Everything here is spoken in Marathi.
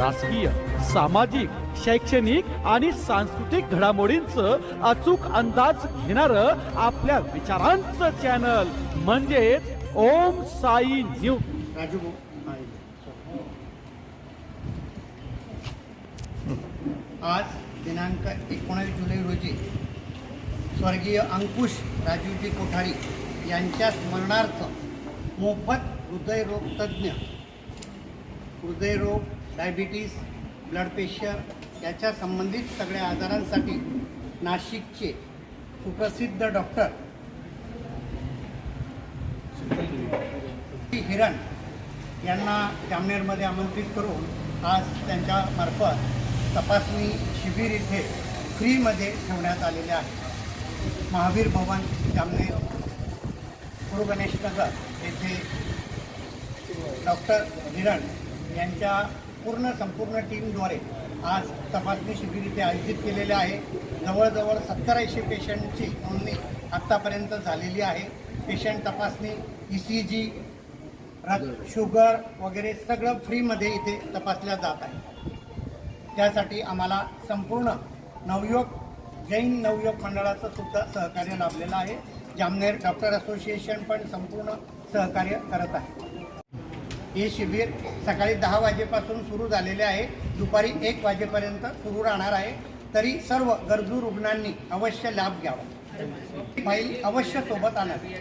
राजकीय सामाजिक शैक्षणिक आणि सांस्कृतिक घडामोडींचं अचूक अंदाज घेणार आपल्या विचारांचं चॅनल म्हणजेच ओम साई न्यूज राजू आज दिनांक एकोणावीस जुलै रोजी स्वर्गीय अंकुश राजूजी कोठारी यांच्या स्मरणार्थ मोफत हृदयरोग तज्ज्ञ हृदयरोग डायबिटीस ब्लड प्रेशर याच्या संबंधित सगळ्या आजारांसाठी नाशिकचे सुप्रसिद्ध डॉक्टर हिरण यांना जामनेरमध्ये आमंत्रित करून आज त्यांच्यामार्फत तपासणी शिबिर इथे फ्रीमध्ये ठेवण्यात आलेले आहे. महावीर भवन जामनेर गुरु गणेश नगर येथे डॉक्टर हिरण यांच्या पूर्ण संपूर्ण टीमद्वारे आज तपासणी शिबिर इथे आयोजित केलेले आहे. जवळजवळ सत्तर ऐंशी पेशंटची नोंदणी आत्तापर्यंत झालेली आहे. पेशंट तपासणी ई सी जी रक्त शुगर वगैरे सगळं फ्रीमध्ये इथे तपासल्या जात आहे. त्यासाठी आम्हाला संपूर्ण नवयोग जैन नवयोग मंडळाचं सुद्धा सहकार्य लाभलेलं आहे. जामनेर डॉक्टर असोसिएशन पण संपूर्ण सहकार्य करत आहे. हे शिबिर सकाळी दहा वाजेपासून सुरू झालेले आहे. दुपारी एक वाजेपर्यंत सुरू राहणार आहे. तरी सर्व गरजू रुग्णांनी अवश्य लाभ घ्यावा. फाईल अवश्य सोबत आणावी